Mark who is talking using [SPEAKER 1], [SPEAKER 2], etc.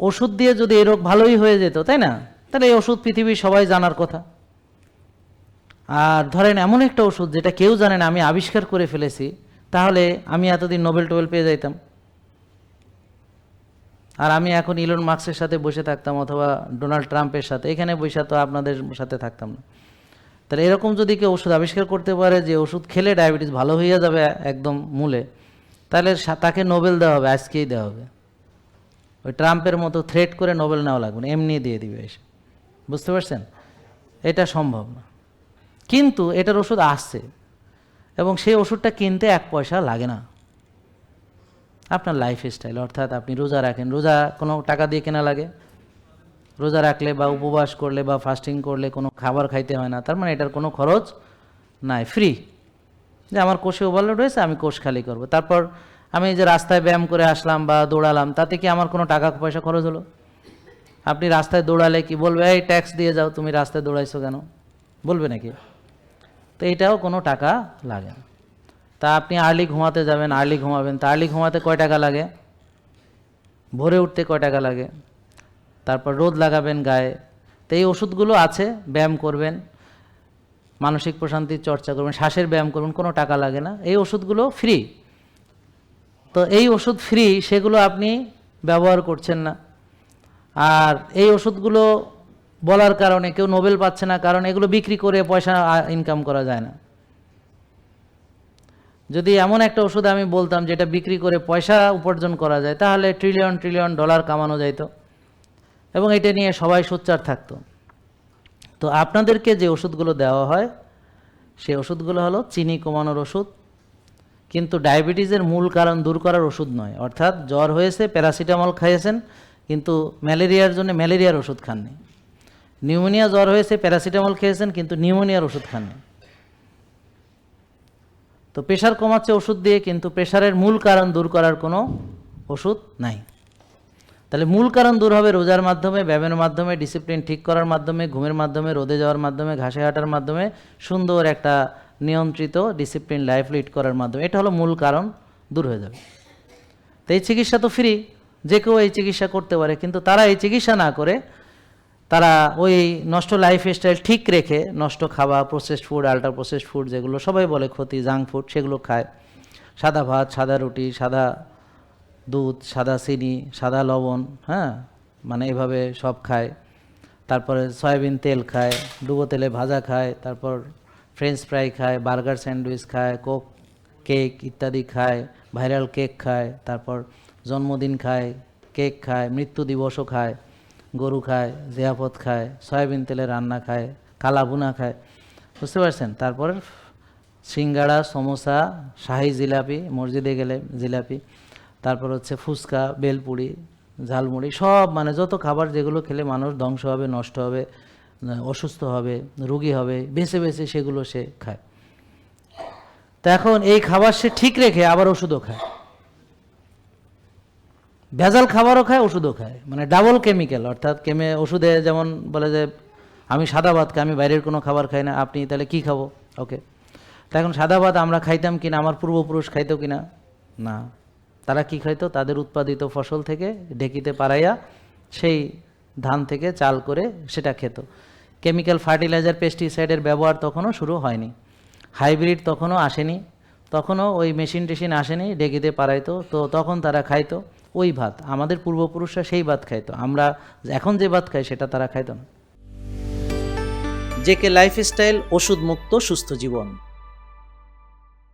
[SPEAKER 1] ওষুধ দিয়ে যদি এই রোগ ভালোই হয়ে যেত, তাই না? তাহলে এই ওষুধ পৃথিবীর সবাই জানার কথা। আর ধরেন এমন একটা ওষুধ যেটা কেউ জানে না, আমি আবিষ্কার করে ফেলেছি, তাহলে আমি এতদিন নোবেল টোবেল পেয়ে যাইতাম। আর আমি এখন ইলন মার্কসের সাথে বসে থাকতাম অথবা ডোনাল্ড ট্রাম্পের সাথে, এখানে বসে তো আপনাদের সাথে থাকতাম না। তাহলে এরকম যদি কেউ ওষুধ আবিষ্কার করতে পারে যে ওষুধ খেলে ডায়াবেটিস ভালো হয়ে যাবে একদম মূলে, তাহলে তাকে নোবেল দেওয়া হবে, আজকেই দেওয়া হবে। ওই ট্রাম্পের মতো থ্রেট করে নোবেল নেওয়া লাগবে না এমনি দিয়ে দিবে এসে। বুঝতে পারছেন? এটা সম্ভব না। কিন্তু এটার ওষুধ আসছে এবং সেই ওষুধটা কিনতে এক পয়সা লাগে না। আপনার লাইফ স্টাইল অর্থাৎ আপনি রোজা রাখেন, রোজা কোনো টাকা দিয়ে কেনা লাগে? রোজা রাখলে বা উপবাস করলে বা ফাস্টিং করলে কোনো খাবার খাইতে হয় না, তার মানে এটার কোনো খরচ নাই ফ্রি যে আমার কোষে ওভারলোড হয়েছে, আমি কোষ খালি করব। তারপর আমি যে রাস্তায় ব্যায়াম করে আসলাম বা দৌড়ালাম, তাতে কি আমার কোনো টাকা পয়সা খরচ হলো? আপনি রাস্তায় দৌড়ালে কি বলবে, এই ট্যাক্স দিয়ে যাও, তুমি রাস্তায় দৌড়াইছো কেন? বলবে নাকি? তো এটাও কোনো টাকা লাগে না। তা আপনি আর্লি ঘুমাতে যাবেন, আর্লি ঘুমাবেন, তা আর্লি ঘুমাতে কয় টাকা লাগে? ভোরে উঠতে কয় টাকা লাগে? তারপর রোদ লাগাবেন গায়ে। তো এই ওষুধগুলো আছে, ব্যায়াম করবেন, মানসিক প্রশান্তির চর্চা করবেন, শ্বাসের ব্যায়াম করবেন, কোনো টাকা লাগে না। এই ওষুধগুলো ফ্রি। তো এই ওষুধ ফ্রি সেগুলো আপনি ব্যবহার করছেন না। আর এই ওষুধগুলো বলার কারণে কেউ নোবেল পাচ্ছে না, কারণ এগুলো বিক্রি করে পয়সা ইনকাম করা যায় না। যদি এমন একটা ওষুধ আমি বলতাম, যেটা বিক্রি করে পয়সা উপার্জন করা যায়, তাহলে ট্রিলিয়ন ট্রিলিয়ন ডলার কামানো যাইতো। এবং এটা নিয়ে সবাই সোচ্চার থাকতো। তো আপনাদেরকে যে ওষুধগুলো দেওয়া হয় সেই ওষুধগুলো হলো চিনি কমানোর ওষুধ কিন্তু ডায়াবেটিসের মূল কারণ দূর করার ওষুধ নয়। অর্থাৎ জ্বর হয়েছে, প্যারাসিটামল খাইয়েছেন, কিন্তু ম্যালেরিয়ার জন্য ম্যালেরিয়ার ওষুধ খাননি। নিউমোনিয়া জ্বর হয়েছে, প্যারাসিটামল খেয়েছেন, কিন্তু নিউমোনিয়ার ওষুধ খাননি। তো প্রেশার কমাচ্ছে ওষুধ দিয়ে, কিন্তু প্রেশারের মূল কারণ দূর করার কোনো ওষুধ নাই। তাহলে মূল কারণ দূর হবে রোজার মাধ্যমে, ব্যায়ামের মাধ্যমে, ডিসিপ্লিন ঠিক করার মাধ্যমে, ঘুমের মাধ্যমে, রোদে যাওয়ার মাধ্যমে, ঘাসে হাঁটার মাধ্যমে, সুন্দর একটা নিয়ন্ত্রিত ডিসিপ্লিন লাইফ লিড করার মাধ্যমে। এটা হলো মূল কারণ, দূর হয়ে যাবে। তো এই চিকিৎসা তো ফ্রি যে কেউ এই চিকিৎসা করতে পারে, কিন্তু তারা এই চিকিৎসা না করে, তারা ওই নষ্ট লাইফ স্টাইল ঠিক রেখে, নষ্ট খাওয়া processed food ultra processed food যেগুলো সবাই বলে ক্ষতি জাঙ্ক ফুড সেগুলো খায়। সাদা ভাত, সাদা রুটি, সাদা দুধ, সাদা চিনি, সাদা লবণ হ্যাঁ? মানে এভাবে সব খায়। তারপরে সয়াবিন তেল খায়, ডুবো তেলে ভাজা খায়, তারপর ফ্রেঞ্চ ফ্রাই খায় বার্গার স্যান্ডউইচ খায় কোক কেক ইত্যাদি খায় ভাইরাল কেক খায়, তারপর জন্মদিন খায় কেক খায়, মৃত্যু দিবসও খায়, গরু খায়, জিয়াফত খায়, সয়াবিন তেলে রান্না খায় কালা ভুনা খায়। বুঝতে পারছেন? তারপর সিঙ্গাড়া, সমোসা, শাহি জিলাপি, মসজিদে গেলে জিলাপি, তারপর হচ্ছে ফুচকা, বেলপুরি, ঝালমুড়ি, সব মানে যত খাবার যেগুলো খেলে মানুষ ধ্বংস হবে, নষ্ট হবে অসুস্থ হবে, রুগী হবে বেছে বেছে সেগুলো সে খায়। তো এখন এই খাবার সে ঠিক রেখে আবার ওষুধও খায়। ভেজাল খাবারও খায়, ওষুধও খায়। মানে ডাবল কেমিক্যাল অর্থাৎ কেমে ওষুধে যেমন বলে যে, আমি সাদা ভাত খাই, আমি বাইরের কোনো খাবার খাই না, আপনি তাহলে কি খাব? ওকে তা এখন সাদা ভাত আমরা খাইতাম কিনা, আমার পূর্বপুরুষ খাইতো কিনা? না। তারা কি খাইতো? তাদের উৎপাদিত ফসল থেকে ঢেকিতে পারাইয়া সেই ধান থেকে চাল করে সেটা খেত। কেমিক্যাল ফার্টিলাইজার পেস্টিসাইডের ব্যবহার তখনও শুরু হয়নি। হাইব্রিড তখনও আসেনি। তখনও ওই মেশিন টেশিন আসেনি ডেকিতে পারাইতো তো তখন তারা খাইতো ওই ভাত। আমাদের পূর্বপুরুষরা সেই ভাত খাইতো। আমরা এখন যে ভাত খাই সেটা তারা খাইতো না। জেকে লাইফস্টাইল ওষুধ মুক্ত সুস্থ জীবন।